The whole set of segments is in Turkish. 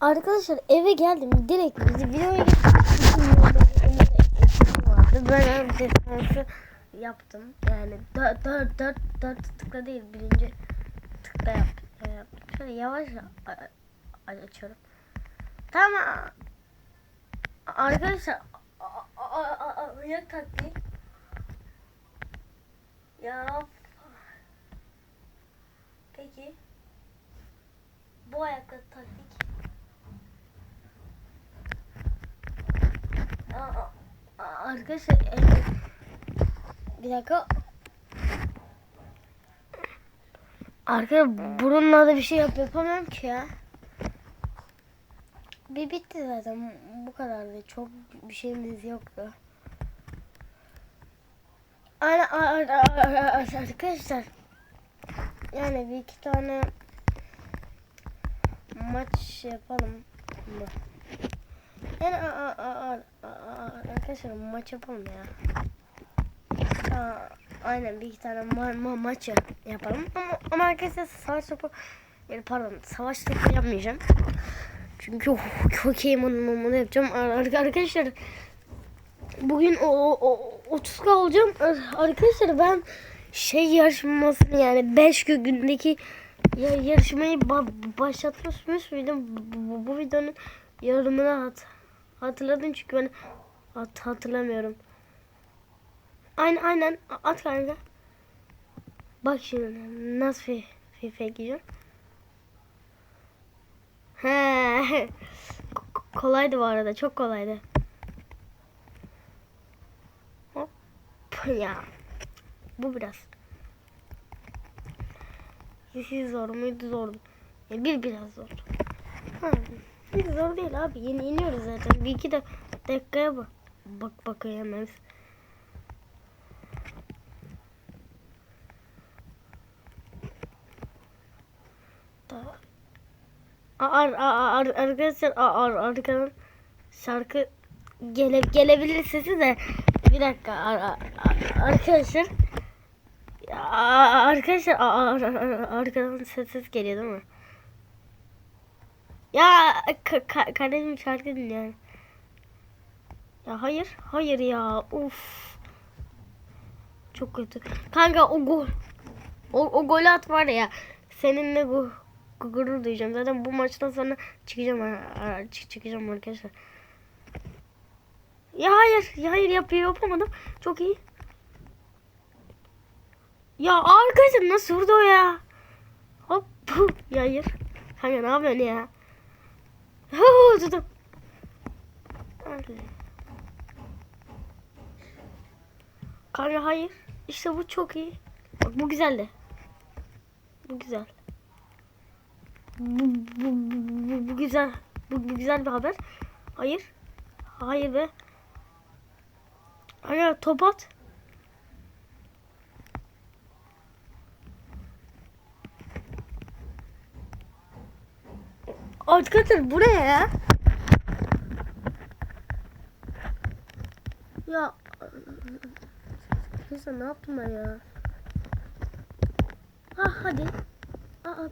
Arkadaşlar eve geldim. Direkt videoya vardı. Ben ön defansı yaptım. Yani dört, dört, dört, dört tıkla değil. Birinci tıkla yaptım. yaptım. Şöyle yavaş açıyorum. Tamam. Arkadaşlar ayak taktiği. Ya. Peki. Bu ayakta taktik. Aa, aa, Arkadaşlar e, bir dakika. Arkadaşlar burunla da bir şey yap yapamam ki ya. Bir bitti zaten bu kadardı. Çok bir şeyimiz yoktu. Aynen a- a- a- a- arkadaşlar. Yani bir iki tane maç yapalım mı? Yani a- a- a- a- a- arkadaşlar maç yapalım ya. Aa, aynen bir iki tane ma ma maç yap- yapalım ama, ama arkadaşlar savaş topu yani pardon savaş topu yapmayacağım. Çünkü oh, bunu, bunu yapacağım. Ar- Arkadaşlar bugün o, o, o 30 olacağım. Ar- Arkadaşlar ben şey yarışmasını yani 5 gündeki ya, yarışmayı ba- başlatmış mıydım? Bu, bu, bu videonun yorumuna hat hatırladım çünkü ben hat hatırlamıyorum. Aynen aynen at kanka. Bak şimdi nasıl fi FIFA gireceğim. He. Ko- kolaydı bu arada çok kolaydı. Hop ya. Bu biraz. Hiç zor muydu zordu. Ya bir biraz zor. Ha, hiç zor değil abi. Yeni iniyoruz zaten. Bir iki dakikaya bak. Bak. Da- Ar, ar, ar, arkadaşlar ar, ar, arkadan şarkı gele, gelebilir sesi de bir dakika ar, ar, ar- arkadaşlar arkadaşlar ar, ar, ar- arkadan ses, ses geliyor değil mi? Ya ka, ka, kardeşim şarkı dinliyor. Ya hayır, hayır ya. Uf. Çok kötü. Kanka o gol. O, o golü at var ya. Seninle bu gurur duyacağım. Zaten bu maçtan sonra çıkacağım. çık- çıkacağım arkadaşlar. Ya hayır. Ya hayır yapıyor yapamadım. Çok iyi. Ya arkadaşlar nasıl vurdu o ya? Hop. Ya hayır. Kanka ne yapıyorsun ya? Tuttum. Öyle. Kanka hayır. İşte bu çok iyi. Bak bu güzeldi. Bu güzel. Bu, bu, bu, bu, bu güzel. Bu, bu güzel bir haber. Hayır. Hayır be. Hayır top at. Arkadaşlar bu ne ya? Ya Neyse ne yaptım ben ya? Ha hadi. Aa.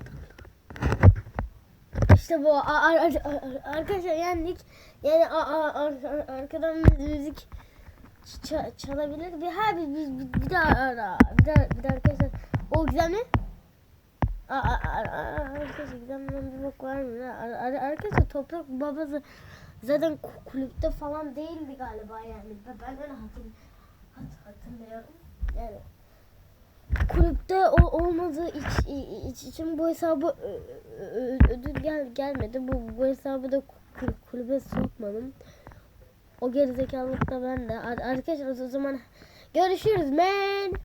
İşte bu a- a- a- arkadaşlar yendik. Yani a- a- ar- arkadan müzik çalabilir. Bir ha bir, bir, bir daha ara. Bir daha bir daha arkadaşlar. O güzel mi? Aa, Arkadaşlar güzelden bir bok var mı? Ar- ar- Arkadaşlar toprak babası zaten ku- kulüpte falan değildi galiba yani. Ben öyle hatırlıyorum. Hat- hatırlıyorum. Yani kulüpte o olmadığı iç, iç, için bu hesabı ödül gel gelmedi. Bu bu hesabı da kul- kulübe sokmadım. O gerizekalılık da ben de. Ar- Arkadaşlar o zaman görüşürüz men.